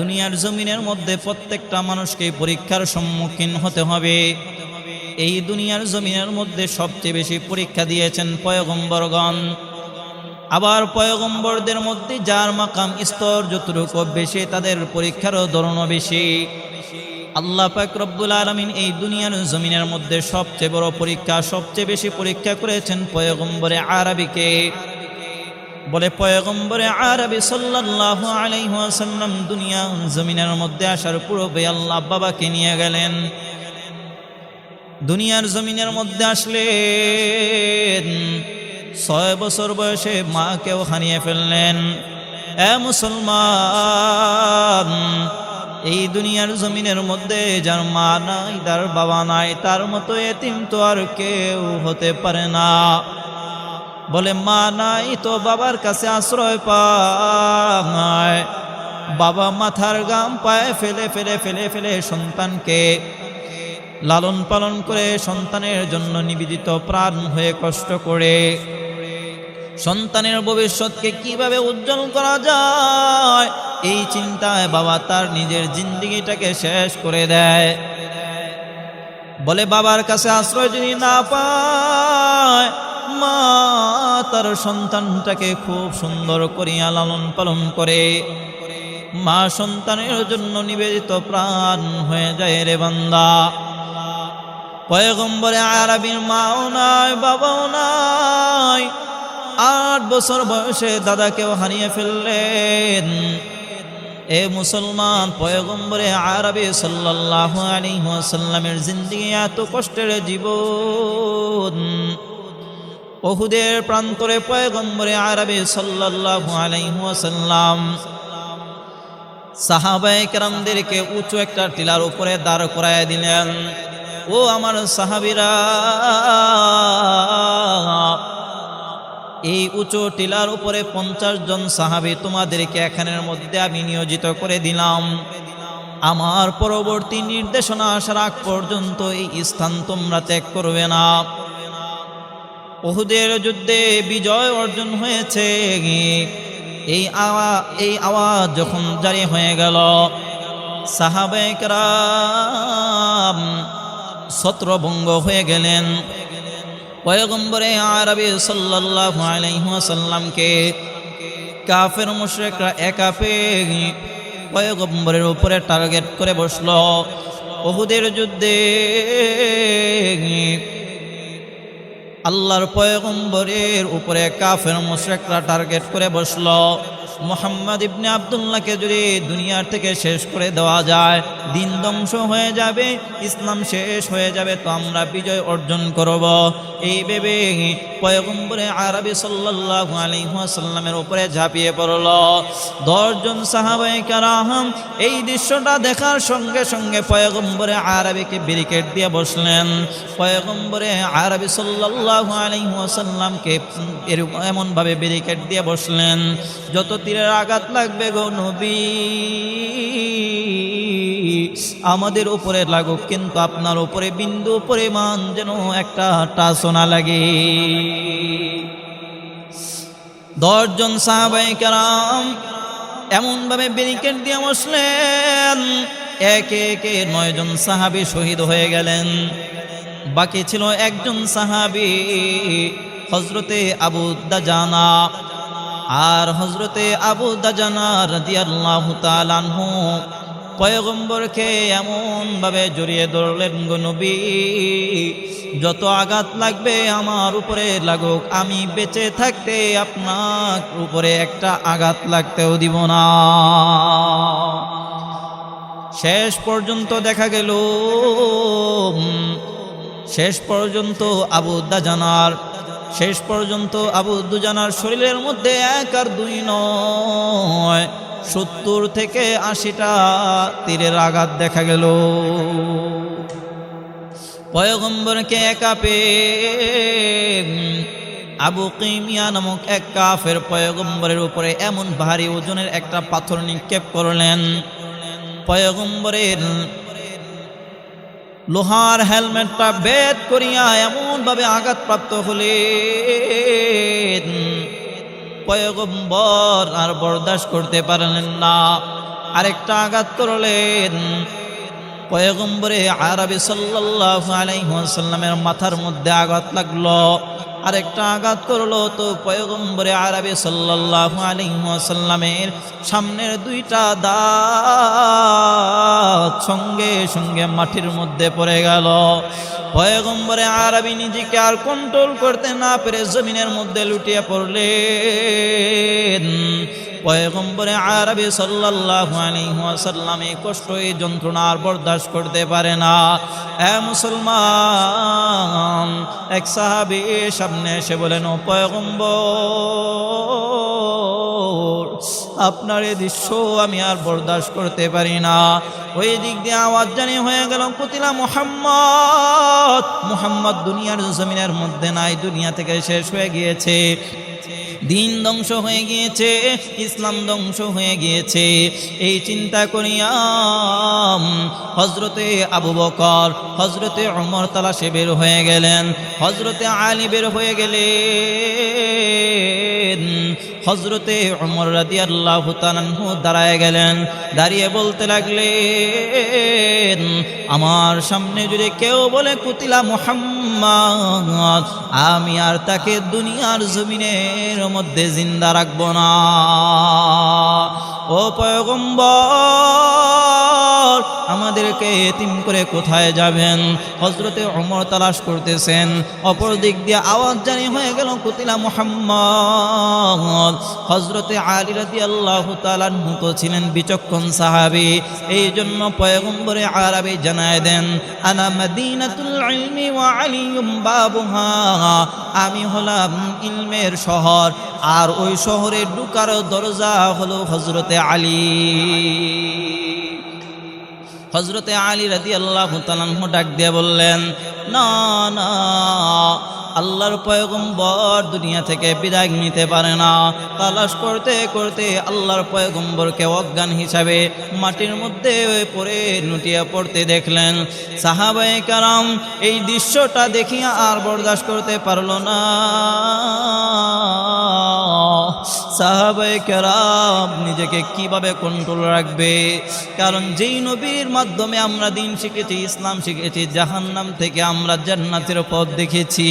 দুনিয়ার জমিনের মধ্যে প্রত্যেকটা মানুষকে পরীক্ষার সম্মুখীন হতে হবে। এই দুনিয়ার জমিনের মধ্যে সবচেয়ে বেশি পরীক্ষা দিয়েছেন পয়গম্বরগণ। আবার পয়গম্বরদের মধ্যে যার মাকাম স্তর যতটুকু বেশি, তাদের পরীক্ষারও ধরনও বেশি। আল্লাহ পাক রব্বুল আলমিন এই দুনিয়ার জমিনের মধ্যে সবচেয়ে বড় পরীক্ষা, সবচেয়ে বেশি পরীক্ষা করেছেন পয়গম্বরে আরবিকে। বলে, পয়গম্বরে আরবি সাল্লাল্লাহু আলাইহি ওয়াসাল্লাম দুনিয়া জমিনের মধ্যে আসার পূর্বে আল্লাহ বাবাকে নিয়ে গেলেন। দুনিয়ার জমিনের মধ্যে আসলেন। ছয় বছর বয়সে মাকেও হারিয়ে ফেললেন। এ মুসলমান, এই দুনিয়ার জমিনের মধ্যে যার মা নাই, তার বাবা নাই, তার মতো এতিম তো আর কেউ হতে পারে না। বলে, মা নাই তো বাবার কাছে আশ্রয় পায়। বাবা মাথার গাম পায়ে ফেলে ফেলে ফেলে ফেলে সন্তানকে লালন পালন করে সন্তানের জন্য নিবেদিত প্রাণ হয়ে কষ্ট করে। সন্তানের ভবিষ্যৎকে কীভাবে উজ্জ্বল করা যায়, এই চিন্তায় বাবা তার নিজের জিন্দিগিটাকে শেষ করে দেয়। বলে, বাবার কাছে আশ্রয় যদি না পায় মা তার সন্তানটাকে খুব সুন্দর করিয়া লালন পালন করে। মা সন্তানের জন্য নিবেদিত প্রাণ হয়ে যায় রে বান্দা। পয়গম্বরে আরবির মাও নাই, বাবাও নাই। আট বছর বয়সে দাদাকেও হারিয়ে ফেললেন। এ মুসলমান পয়গম্বরে আরবি সাল্লাল্লাহু আলাইহি ওয়াসাল্লামের জিন্দেগি এত কষ্টের জীবন। ওহুদের প্রান্তরে পয়গম্বরে আরবি সাল্লাল্লাহু আলাইহি ওয়াসাল্লাম। সাহাবায়ে কেরামদেরকে উঁচু একটা টিলার উপরে দাঁড় করায় দিলেন, ও আমার সাহাবিরা, এই উঁচু টিলার উপরে পঞ্চাশ জন সাহাবি তোমাদেরকে এখানের মধ্যে আমি নিয়োজিত করে দিলাম। আমার পরবর্তী নির্দেশনা আসার আগ পর্যন্ত এই স্থান তোমরা ত্যাগ করবে না। ওহুদের যুদ্ধে বিজয় অর্জন হয়েছে। এই আওয়া, এই আওয়াজ যখন জারি হয়ে গেল সাহাবেকরাম ছত্রভঙ্গ হয়ে গেলেন। পয়গম্বরে আরবি সাল্লাল্লাহু আলাইহি ওয়াসাল্লামকে কাফের মুশরিকরা একা পেয়ে পয়গম্বরের উপরে টার্গেট করে বসল। ওহুদের যুদ্ধে আল্লাহর পয়গম্বরের উপরে কাফের মুশ্রেকরা টার্গেট করে বসল। মোহাম্মদ ইবনে আবদুল্লাহকে যদি দুনিয়ার থেকে শেষ করে দেওয়া যায়, দিন ধ্বংস হয়ে যাবে, ইসলাম শেষ হয়ে যাবে, তো আমরা বিজয় অর্জন করব। এই ভেবে পয়গম্বরে আরবি সাল্লাল্লাহু আলাইহি ওয়াসাল্লামের উপরে ঝাঁপিয়ে পড়ল। দশজন সাহাবাই কারাহাম এই দৃশ্যটা দেখার সঙ্গে সঙ্গে পয়গম্বরে আরবিকে ব্যারিকেড দিয়ে বসলেন। পয়গম্বরে আরবি সাল্লাল্লাহু আলাইহি ওয়াসাল্লামকে এরকম এমনভাবে ব্যারিকেড দিয়ে বসলেন যত তীরের আঘাত লাগবে গো নবী। আমাদের উপরে লাগুক, কিন্তু আপনার উপরে, বিন্দু পরিমাণ যেন একটা টাসোনা লাগে। দশজন সাহাবাই কারাম এমনভাবে ব্যারিকেড দিয়ে বসলেন। একে একে নয়জন সাহাবি শহীদ হয়ে গেলেন। বাকি ছিল একজন সাহাবি হজরতে আবু দাজানা। আর হজরতে আবু দাজানা রাদিয়াল্লাহু তাআলাহু পয়গম্বরকে এমনভাবে জড়িয়ে ধরলেন, গো যত আঘাত লাগবে আমার উপরে লাগুক, আমি বেঁচে থাকতে আপনার উপরে একটা আঘাত লাগতেও দিব না। শেষ পর্যন্ত দেখা গেল, শেষ পর্যন্ত আবু দাজানার শেষ পর্যন্ত আবু দুজানার শরীরের মধ্যে এক আর দুই নয়, সত্তর থেকে আশিটা তীরের আঘাত দেখা গেল। পয়গম্বরকে একা পেয়ে আবু কিমিয়া নামক এক কাফের পয়গম্বরের উপরে এমন ভারী ওজনের একটা পাথর নিক্ষেপ করলেন। পয়গম্বরের লোহার হেলমেটটা বেদ করিয়া এমনভাবে আঘাতপ্রাপ্ত হলে পয়গম্বর আর বরদাস্ত করতে পারলেন না। আরেকটা আঘাত করলেন। পয়গম্বরে আরবি সাল্লাল্লাহু আলাইহি ওয়াসাল্লামের মাথার মধ্যে আঘাত লাগল। আরেকটা আঘাত করল তো পয়গম্বরে আরবি সাল্লাহ আলাইহি ওয়াসাল্লামের সামনের দুইটা দাঁত সঙ্গে সঙ্গে মাটির মধ্যে পড়ে গেল। পয়গম্বরে আরবি নিজেকে আর কন্ট্রোল করতে না পেরে জমিনের মধ্যে লুটিয়ে পড়লেন। পয়গম্বরে আরবি সাল্লাল্লাহু আলাইহি ওয়াসাল্লাম এই কষ্ট এই যন্ত্রণা আর বরদাস্ত করতে পারে না। এ মুসলমান, এক সাহাবী সামনে এসে বলেন, ও পয়গম্বর, আপনার এই দৃশ্য আমি আর বরদাস্ত করতে পারি না। ওই দিক দিয়ে আওয়াজ জানি হয়ে গেল, কুতিলা মোহাম্মদ মোহাম্মদ দুনিয়ার জমিনের মধ্যে নাই, দুনিয়া থেকে শেষ হয়ে গিয়েছে। দিন ধ্বংস হয়ে গিয়েছে, ইসলাম ধ্বংস হয়ে গিয়েছে। এই চিন্তা করিয়াম হজরতে আবু বকর হজরতে অমর তালাশে বের হয়ে গেলেন হজরতে আলী বের হয়ে গেলেন। হজরতে অমর রাদি আল্লাহ দাঁড়ায় গেলেন। দাঁড়িয়ে বলতে লাগলেন, আমার সামনে যদি কেউ বলে, কুতিলা মোহাম্মদ, আমি আর তাকে দুনিয়ার জমিনের মধ্যে জিন্দা রাখব না। ও পয়গম্বর, আমাদেরকে এতিম করে কোথায় যাবেন? হজরতে অমর তালাশ করতেছেন। অপর দিক দিয়ে আওয়াজ জানি হয়ে গেল, কুতিলা মোহাম্মদ হজরতে আলী রাদি আল্লাহ তালান্হু তো ছিলেন বিচক্ষণ সাহাবি। এই জন্য পয়গম্বরে আরবি জানায় দেন আমি হলাম ইলমের শহর, আর ওই শহরে ঢুকার দরজা হলো হজরতে আলী। হজরতে আলী রাদি আল্লাহ তালানহু ডাক দিয়ে বললেন, না না। আল্লাহর পয়গম্বর দুনিয়া থেকে বিদায় নিতে পারে না। তালাশ করতে করতে আল্লাহর পয়গম্বরকে অজ্ঞান হিসাবে মাটির মধ্যে পড়ে নুটিয়া পড়তে দেখলেন। সাহাবাই কারাম, এই দৃশ্যটা দেখিয়া আর বরদাস্ত করতে পারল না। সাহাবায়ে কেরাম নিজেকে কীভাবে কন্ট্রোল রাখবে? কারণ যেই নবীর মাধ্যমে আমরা দিন শিখেছি, ইসলাম শিখেছি, জাহান্নাম থেকে আমরা জান্নাতের পথ দেখেছি,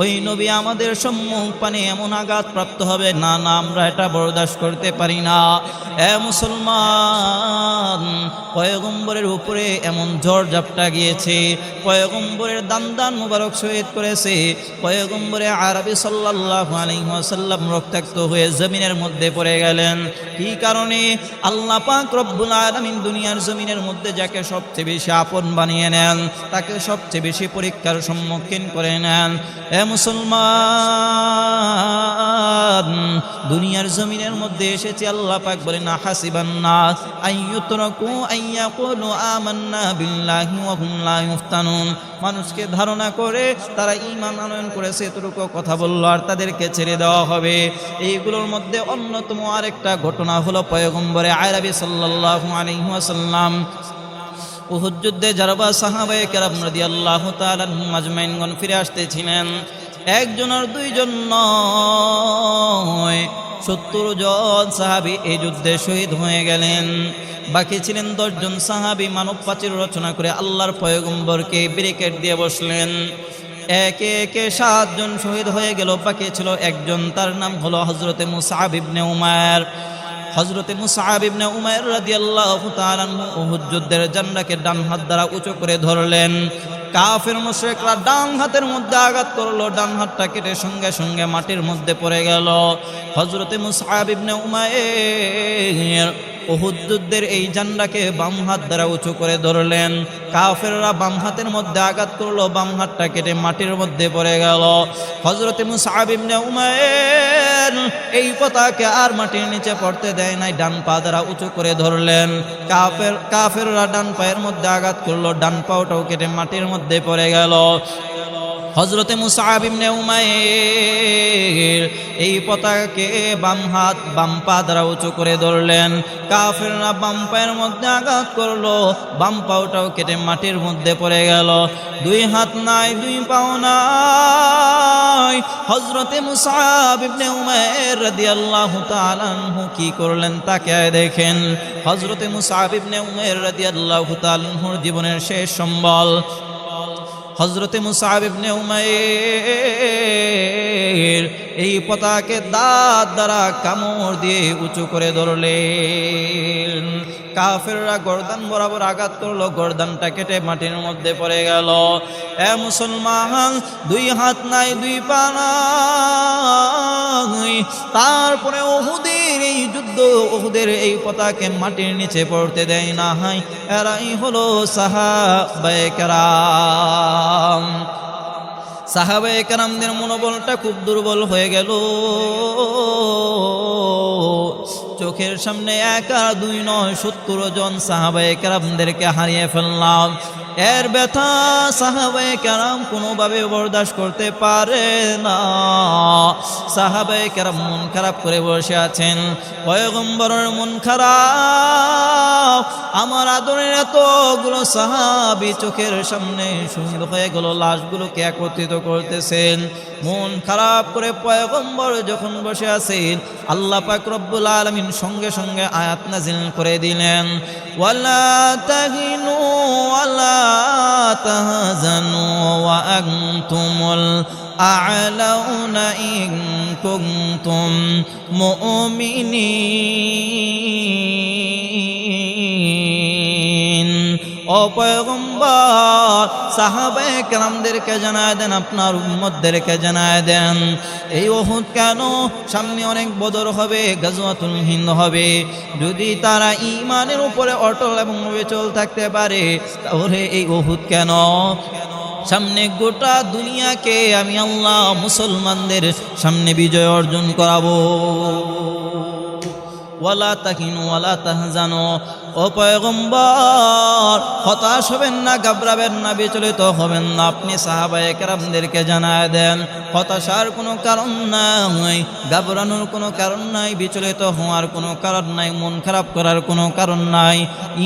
ওই নবী আমাদের সম্মুখ পানে এমন আঘাত প্রাপ্ত হবে, না না, আমরা এটা বরদাস্ত করতে পারি না। এ মুসলমান, পয়গম্বরের উপরে এমন ঝড় ঝাপটা গিয়েছে, পয়গম্বরের দান দান মুবারক শহীদ করেছে, পয়গম্বরে আরবি সাল্লাল্লাহু আলাইহি ওয়াসাল্লাম রক্তাক্ত হয়ে জমিনের মধ্যে পড়ে গেলেন। কি কারণে? আল্লাহ পাক রব্বুল আলামিন দুনিয়ার জমিনের মধ্যে যাকে সবচেয়ে বেশি আপন বানিয়ে নেন, তাকে সবচেয়ে বেশি পরীক্ষার সম্মুখীন করে নেন। এ মুসলমান, দুনিয়ার জমিনের মধ্যে এসেছে আল্লাহ পাক বলেন হাসিবান নাস আইয়ুতরাকু আইয়াকুলু আমান্না বিল্লাহি ওয়া হুম লা ইফতানুন মানুষকে ধারণা করে তারা ঈমান আনয়ন করেছে, এতটুকু কথা বলল, আর তাদেরকে ছেড়ে দেওয়া হবে। এইগুলোর মধ্যে অন্যতম আরেকটা ঘটনা হলো পয়গম্বরে আয়রাবি সাল্লাল্লাহু আলাইহি ওয়াসাল্লাম। উহুদ যুদ্ধে যারা সাহাবায়ে কেরাম রাদিয়াল্লাহু তাআলা মাজমাইনগণ ফিরে আসতেছিলেন। একজন আর দুইজন নয়, সত্তর জন সাহাবি এই যুদ্ধে শহীদ হয়ে গেলেন। বাকি ছিলেন দশজন সাহাবি মানব প্রাচীর রচনা করে আল্লাহর পয়গম্বরকে ব্রিকেট দিয়ে বসলেন। একে একে সাতজন শহীদ হয়ে গেল, বাকি ছিল একজন, তার নাম হলো হজরতে মুসাহাব উমার হজরতে মুসাহাব উমায়ের তাআলা উহুদ যুদ্ধের জান্ডাকে ডান হাত দ্বারা উঁচু করে ধরলেন। কাফের মুশরিকরা ডান হাতের মধ্যে আঘাত করল, ডান হাতটা কেটে সঙ্গে সঙ্গে মাটির মধ্যে পড়ে গেল। হজরতে মুসাহাব উমায়ের উহুদ এই জান্ডাকে বাম হাত দ্বারা উঁচু করে ধরলেন। কাফেররা বাম হাতের মধ্যে আঘাত করল, বাম হাতটা কেটে মাটির মধ্যে পড়ে গেল। হজরত মুসাহাব ইবনে উমায়ের এই পতাকে আর মাটির নিচে পড়তে দেয় নাই, ডান পা দ্বারা উঁচু করে ধরলেন। কাফের কাফেররা ডান পায়ের মধ্যে আঘাত করল, ডান পাওটাও কেটে মাটির মধ্যে পড়ে গেল। হজরতে মুসাহাব ইবনে উমাইর এই পতাকাকে বাম হাত, বাম পা দ্বারা উঁচু করে ধরলেন। কাফেররা বাম পায়ের মধ্যে আঘাত করল, বাম পাওটাও কেটে মাটির মধ্যে পড়ে গেল। দুই হাত নাই, দুই পাও নাই। হজরতে মুসাহাব ইবনে উমাইর রাদিয়াল্লাহু তাআলা আনহু কি করলেন তাকে দেখেন। হজরতে মুসাহাব ইবনে উমাইর রাদিয়াল্লাহু তাআলা আনহুর জীবনের শেষ সম্বল। হজরতে মুসাহাব উমায়ের এই পতাকে দাঁত দ্বারা কামড় দিয়ে উঁচু করে ধরলেন। কাফেররা গর্দান বরাবর আঘাত করল, গর্দানটা কেটে মাটির মধ্যে পড়ে গেল। এ মুসলমান, দুই হাত নাই, দুই পা নাই। তারপরে ওহুদের এই যুদ্ধ ওহুদের এই পতাকে মাটির নিচে পড়তে দেয় না হাই এরাই হলো সাহাবায়াম সাহাবে কেরামদের মনোবলটা খুব দুর্বল হয়ে গেল। চোখের সামনে একা দুই নয়, সত্তর জন সাহাবায়ে কেরামদেরকে হারিয়ে ফেললাম। এর ব্যথা সাহাবায়ে কেরাম কোনোভাবে বরদাস্ত করতে পারে না। সাহাবায়ে কেরাম মন খারাপ করে বসে আছেন। পয়গম্বরের মন খারাপ। আমার আদরের এতগুলো সাহাবি চোখের সামনে শহীদ হয়ে গেল, লাশগুলোকে একত্রিত করতেছেন। মন খারাপ করে পয়গম্বর যখন বসে আছেন, আল্লাহ পাক রব্বুল আলামিন সঙ্গে সঙ্গে আয়াত নাজিল করে দিলেন। ওয়ালা তাহিনু ওয়ালা تهزنوا وأنتم الأعلون إن كنتم مؤمنين. ও পয়গম্বর সাহাবায়ে কেরামদেরকে জানায় দেন, আপনার উম্মতদেরকে জানায় দেন। এই ওহুদ কেন? সামনে অনেক বদর হবে, গাজওয়াতুল হিন্দ হবে। যদি তারা ইমানের উপরে অটল এবং অবিচল থাকতে পারে, তাহলে এই ওহুদ কেন? সামনে গোটা দুনিয়াকে আমি আল্লাহ মুসলমানদের সামনে বিজয় অর্জন করাবো। ওয়ালা তাহিনু ওয়ালা তাহজানো। ও পয়গম্বর, হতাশ হবেন না, ঘাবড়াবেন না, বিচলিত হবেন না। আপনি সাহাবায়ে কেরামদেরকে জানায় দেন, হতাশার কোনো কারণ নাই, ঘাবড়ানোর কোনো কারণ নাই, বিচলিত হওয়ার কোনো কারণ নাই, মন খারাপ করার কোনো কারণ নাই।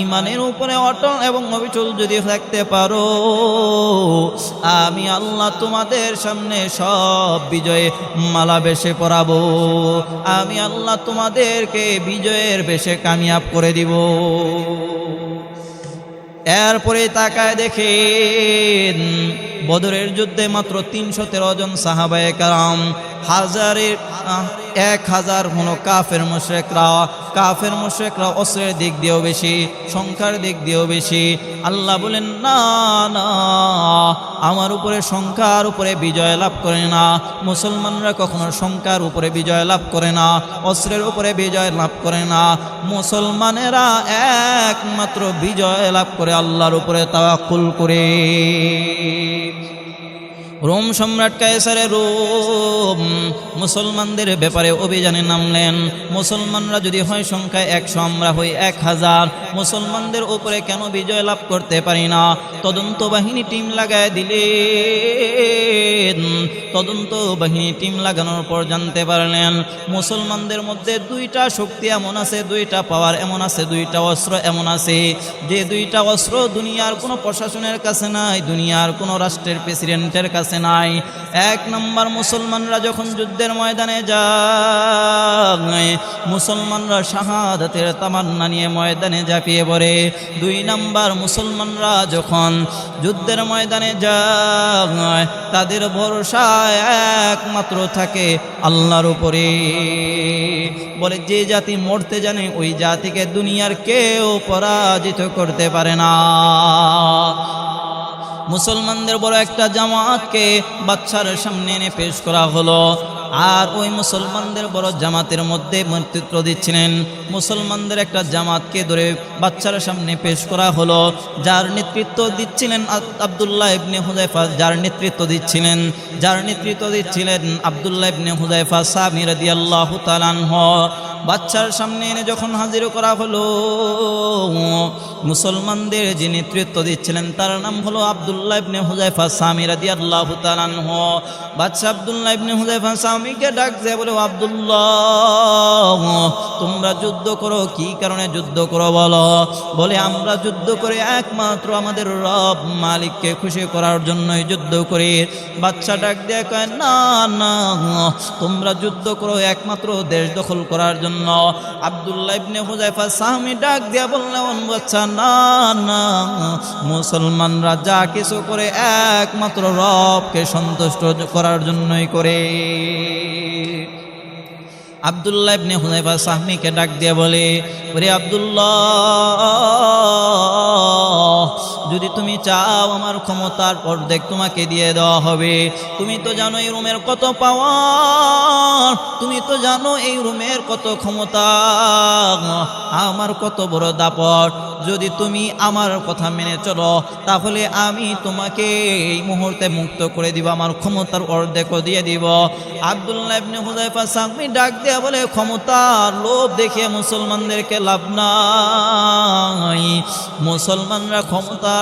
ইমানের উপরে অটল এবং অবিচল যদি থাকতে পারো, আমি আল্লাহ তোমাদের সামনে সব বিজয়ে মালা বেশে পরাবো। আমি আল্লাহ তোমাদেরকে বিজয়ের বেশে কামিয়াব করে দিব। এরপরে তাকায় দেখে বদরের যুদ্ধে মাত্র তিনশো তেরো জন সাহাবায় কারাম হাজারের এক হাজার হলো কাফের মুশ্রেকরা। কাফের মুশ্রেকরা অস্ত্রের দিক দিয়েও বেশি, সংখ্যার দিক দিয়েও বেশি। আল্লাহ বলেন, না না, আমার উপরে সংখ্যার উপরে বিজয় লাভ করে না। মুসলমানরা কখনো সংখ্যার উপরে বিজয় লাভ করে না অস্ত্রের উপরে বিজয় লাভ করে না। মুসলমানেরা একমাত্র বিজয় লাভ করে আল্লাহর উপরে তাওয়াক্কুল করে। রোম সম্রাট কায়সারে রোম মুসলমানদের ব্যাপারে অভিযানে নামলেন। মুসলমানরা যদি হয় সংখ্যায় একশো, আমরা হই এক হাজার। মুসলমানদের উপরে কেন বিজয় লাভ করতে পারি না? তদন্ত বাহিনী টিম লাগায় দিলে তদন্ত বাহিনী টিম লাগানোর পর জানতে পারলেন, মুসলমানদের মধ্যে দুইটা শক্তি এমন আছে, দুইটা পাওয়ার এমন আছে, দুইটা অস্ত্র এমন আছে। যে দুইটা অস্ত্র দুনিয়ার কোনো প্রশাসনের কাছে নাই, দুনিয়ার কোনো রাষ্ট্রের প্রেসিডেন্টের কাছে নাই। এক নম্বর মুসলমানরা যখন যুদ্ধের ময়দানে যায়, মুসলমানরা শাহাদাতের তামান্না নিয়ে ময়দানে ঝাঁপিয়ে পড়ে। দুই নম্বর মুসলমানরা যখন যুদ্ধের ময়দানে যায়, তাদের ভরসা একমাত্র থাকে আল্লাহর উপরে। বলে, যে জাতি মরতে জানে, ওই জাতিকে দুনিয়ার কেউ পরাজিত করতে পারে না। মুসলমানদের বড় একটা জামাতকে বাচ্চার সামনে এনে পেশ করা হলো। আর ওই মুসলমানদের বড় জামাতের মধ্যে নেতৃত্ব দিচ্ছিলেন। মুসলমানদের একটা জামাতকে ধরে বাচ্চার সামনে পেশ করা হলো। যার নেতৃত্ব দিচ্ছিলেন আব- আবদুল্লাহ ইবনে হুজাইফা যার নেতৃত্ব দিচ্ছিলেন, যার নেতৃত্ব দিচ্ছিলেন আবদুল্লাহ ইবনে হুজাইফা সামি রাদিয়াল্লাহু তাআলা আনহু। বাচ্চার সামনে এনে যখন হাজির করা হলো, মুসলমানদের যে নেতৃত্ব দিচ্ছিলেন, তার নাম হলো আবদুল্লাহ ইবনে হুজাইফা সামি তাআলা আনহু। বাচ্চা আবদুল্লাহ ইবনে হুজাইফা সামিকে ডাক দেয় বলে "ও আব্দুল্লাহ, তোমরা যুদ্ধ করো, কি কারণে যুদ্ধ করো বলো? বলে, আমরা যুদ্ধ করে একমাত্র আমাদের রব মালিককে খুশি করার জন্যই যুদ্ধ করি। বাচ্চা ডাক দিয়ে কয়, না না, তোমরা যুদ্ধ করো, একমাত্র দেশ দখল করার জন্য আবদুল্লাহ ইবনে হুজাইফা সাহামি ডাক দিয়া বললেন বাচ্চা, না না, মুসলমানরা যা কিছু করে একমাত্র রবকে সন্তুষ্ট করার জন্যই করে। আবদুল্লাহ ইবনে হুজাইফা সাহমিকে ডাক দিয়ে বলে, ওরে আব্দুল্লাহ যদি তুমি চাও আমার ক্ষমতার অর্ধেক তোমাকে দিয়ে দেওয়া হবে। তুমি তো জানো এই রুমের কত পাওয়ার তুমি তো জানো এই রুমের কত ক্ষমতা, আমার কত বড় দাপট। যদি তুমি আমার কথা মেনে চলো, তাহলে আমি তোমাকে এই মুহূর্তে মুক্ত করে দিব, আমার ক্ষমতার অর্ধেকও দিয়ে দিব। আব্দুল্লাহ ইবনে ডাক দেয়া বলে, ক্ষমতার লোভ দেখিয়ে মুসলমানদেরকে লাভ নাই। মুসলমানরা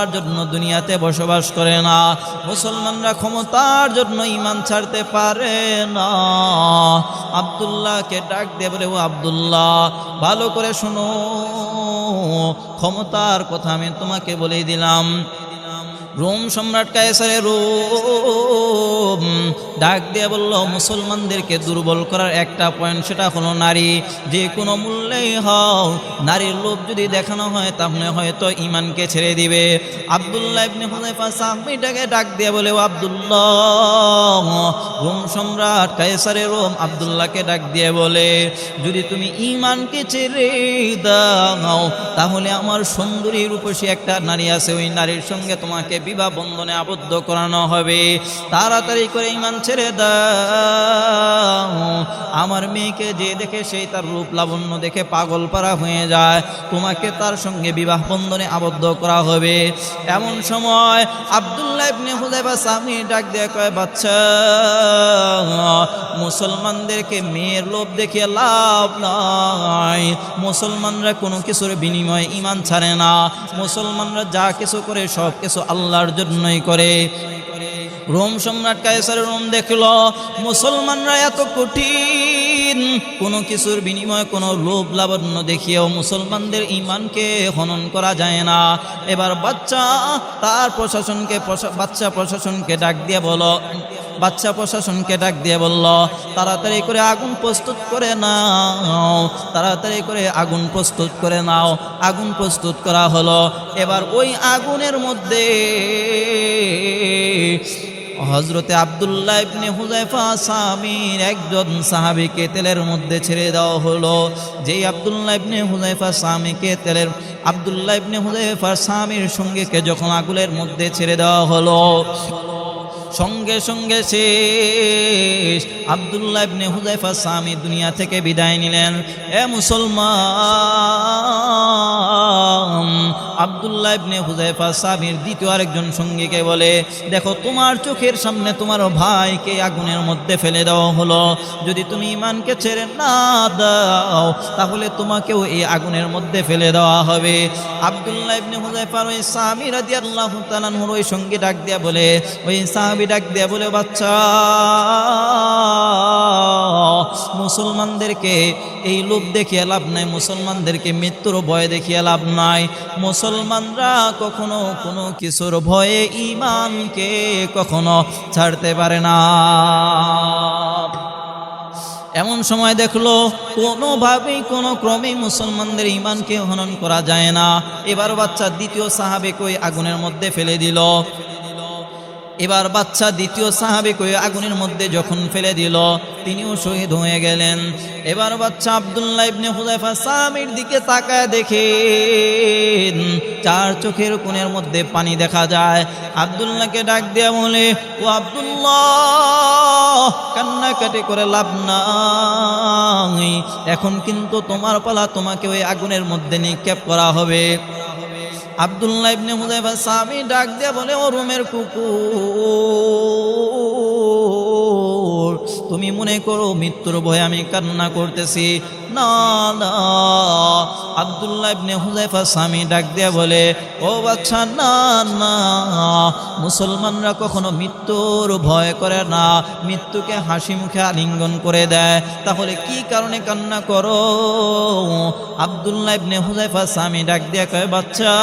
ক্ষমতার জন্য দুনিয়াতে বসবাস করে না। মুসলমানরা ক্ষমতার জন্য ইমান ছাড়তে পারে না। আবদুল্লাহকে ডাক দিয়ে বলে, ও আব্দুল্লাহ, ভালো করে শোনো। ক্ষমতার কথা আমি তোমাকে বলে দিলাম। রোম সম্রাট কায়সারের রোম ডাক দিয়ে বলল, মুসলমানদেরকে দুর্বল করার একটা পয়েন্ট সেটা হলো নারী। যে কোনো মূল্যেই হও, নারীর লোভ যদি দেখানো হয়, তাহলে হয়তো ইমানকে ছেড়ে দিবে। আবদুল্লাহ ইবনে হুজাইফা সাহমিটাকে ডাক দিয়ে বলে আব্দুল্লাহ, রোম সম্রাট কায়সারের রোম। আব্দুল্লাহকে ডাক দিয়ে বলে, যদি তুমি ইমানকে ছেড়ে দাও, তাহলে আমার সুন্দরী রূপসী একটা নারী আছে। ওই নারীর সঙ্গে তোমাকে বিবাহ বন্ধনে আবদ্ধ করানো হবে। তাড়াতাড়ি করে ইমান ছেড়ে দাও। আমার মেয়েকে যে দেখে সেই তার রূপ লাবণ্য দেখে পাগল পারা হয়ে যায়। তোমাকে তার সঙ্গে বিবাহ বন্ধনে আবদ্ধ করা হবে। এমন সময় আবদুল্লাহ ইবনে হুদাইবা সামনে ডাক দিয়ে কয়, বাচ্চা, মুসলমানদেরকে মেয়ের লোভ দেখে লাভ নাই। মুসলমানরা কোনো কিছুর বিনিময়ে ইমান ছাড়ে না। মুসলমানরা যা কিছু করে সব কিছু আল্লাহর জন্যই করে। রোম সম্রাট কায়সার রোম দেখল মুসলমানরা এত কঠিন। কোনো কিছুর বিনিময়ে কোনো লোভ লাবণ্য দেখিয়েও মুসলমানদের ইমানকে হনন করা যায় না। এবার বাচ্চা, তার প্রশাসনকে বাচ্চা প্রশাসনকে ডাক দিয়ে বলো। বাচ্চা প্রশাসনকে ডাক দিয়ে বলল, তাড়াতাড়ি করে আগুন প্রস্তুত করে নাও, তাড়াতাড়ি করে আগুন প্রস্তুত করে নাও, আগুন প্রস্তুত করা হলো। এবার ওই আগুনের মধ্যে হজরতে আবদুল্লাহ ইবনে হুজাইফা সামির একজন সাহাবীকে তেলের মধ্যে ছেড়ে দেওয়া হলো। যেই আবদুল্লাহ ইবনে হুজাইফা সামিকে তেলের আবদুল্লাহ ইবনে হুজাইফা সামির সঙ্গীকে যখন আগুলের মধ্যে ছেড়ে দেওয়া হলো, সঙ্গে সঙ্গে শেষ আবদুল্লাহ ইবনে হুজাইফা সামি দুনিয়া থেকে বিদায় নিলেন। এ মুসলমান আবদুল্লাহ ইবনে হুজাইফা সামির দ্বিতীয় আরেকজন সঙ্গীকে বলে, দেখো, তোমার চোখের সামনে তোমার ভাইকে আগুনের মধ্যে ফেলে দেওয়া হলো। যদি তুমি ইমানকে ছেড়ে না দাও, তাহলে তোমাকেও এই আগুনের মধ্যে ফেলে দেওয়া হবে। আবদুল্লাহ ইবনে হুজাইফার ওই সামি রাদিয়াল্লাহু তাআলার ওই সঙ্গী ডাক দিয়া বলে, ওই সাহাবী ডাক দিয়া বলে, বাচ্চা মুসলমানদেরকে এই লোভ দেখিয়ে লাভ নাই, মুসলমানদেরকে মৃত্যুর ভয় দেখিয়ে লাভ নাই। মুসলমানরা কখনো কোনো কিছুর ভয়ে ইমানকে কখনো ছাড়তে পারে না। এমন সময় দেখল, কোনোভাবেই কোনো ক্রমেই মুসলমানদের ইমানকে হনন করা যায় না। এবার বাচ্চা দ্বিতীয় সাহাবেকে ওই আগুনের মধ্যে ফেলে দিল। এবার বাচ্চা দ্বিতীয় সাহাবে কয়ে আগুনের মধ্যে যখন ফেলে দিল, তিনিও শহীদ হয়ে গেলেন। এবার বাচ্চা আবদুল্লাহ ইবনে হুজাইফা সাহাবির দিকে তাকায় দেখে চার চোখের কোণের মধ্যে পানি দেখা যায়। আবদুল্লাহকে ডাক দেয়া বলে, ও আবদুল্লাহ, কান্নাকাটি করে লাভ নাই। এখন কিন্তু তোমার পালা তোমাকে ওই আগুনের মধ্যে নিক্ষেপ করা হবে। আবদুল্লাহ ইবনে হুজাইফা স্বামী ডাক দিয়ে বলে, ও রুমের কুকুর, তুমি মনে করো মৃত্যুর ভয়ে আমি কান্না করতেছি? না না। স্বামী ডাক বলে, ও বাচ্চা, না না। মুসলমানরা কখনো মৃত্যুর ভয় করে না। মৃত্যুকে হাসি মুখে আলিঙ্গন করে দেয়। তাহলে কি কারণে কান্না করো? আবদুল্লাহ ইবনে হুজাইফা স্বামী ডাক দিয়া কয়, বাচ্চা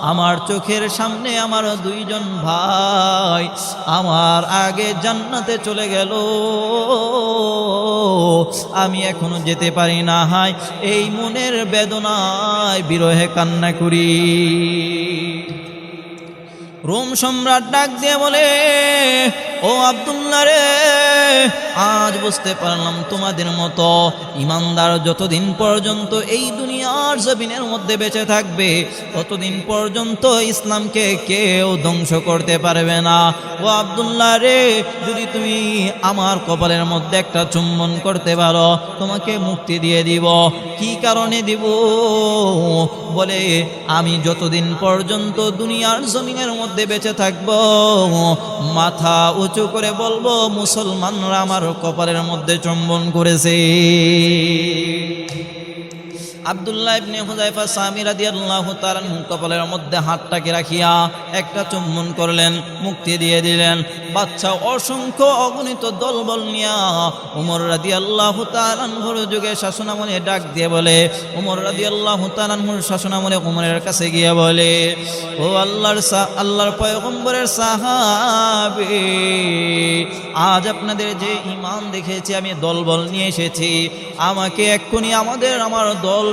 আমার চোখের সামনে আমার দুইজন ভাই আমার আগে জান্নাতে চলে গেল। আমি এখনও যেতে পারি না হাই এই মনের বেদনায় বিরহে কান্না করি। রোম সম্রাট ডাক দিয়ে বলে, ও আব্দুল্লাহ রে, আজ বুঝতে পারলাম তোমাদের মতো ইমানদার যতদিন পর্যন্ত এই দুনিয়ার জমিনের মধ্যে বেঁচে থাকবে, ততদিন পর্যন্ত ইসলামকে কেউ ধ্বংস করতে পারবে না। ও আব্দুল্লাহ রে, যদি তুমি আমার কপালের মধ্যে একটা চুম্বন করতে পারো, তোমাকে মুক্তি দিয়ে দিব। কি কারণে দিব? বলে, আমি যতদিন পর্যন্ত দুনিয়ার জমিনের মধ্যে বেঁচে থাকব। মাথা উঁচু করে বলব মুসলমানরা আমার কপালের মধ্যে চম্বন করেছে। আব্দুল্লাহ ইবনে হুজাইফা সামি রাদিয়াল্লাহু তাআলা কপালের মধ্যে হাতটাকে রাখিয়া একটা চুম্বন করলেন, মুক্তি দিয়ে দিলেন। বাচ্চা অসংখ্য অগণিত দলবল নিয়া উমর রাদিয়াল্লাহু তাআলার যুগে শাসনামলে ডাক দিয়ে বলে, উমর রাদিয়াল্লাহু তাআলার শাসনামলে উমরের কাছে গিয়ে বলে, ও আল্লাহর আল্লাহর পয়গম্বরের সাহাবী, আজ আপনাদের যে ইমান দেখেছি, আমি দলবল নিয়ে এসেছি। আমাকে এক্ষুনি আমাদের, আমার দল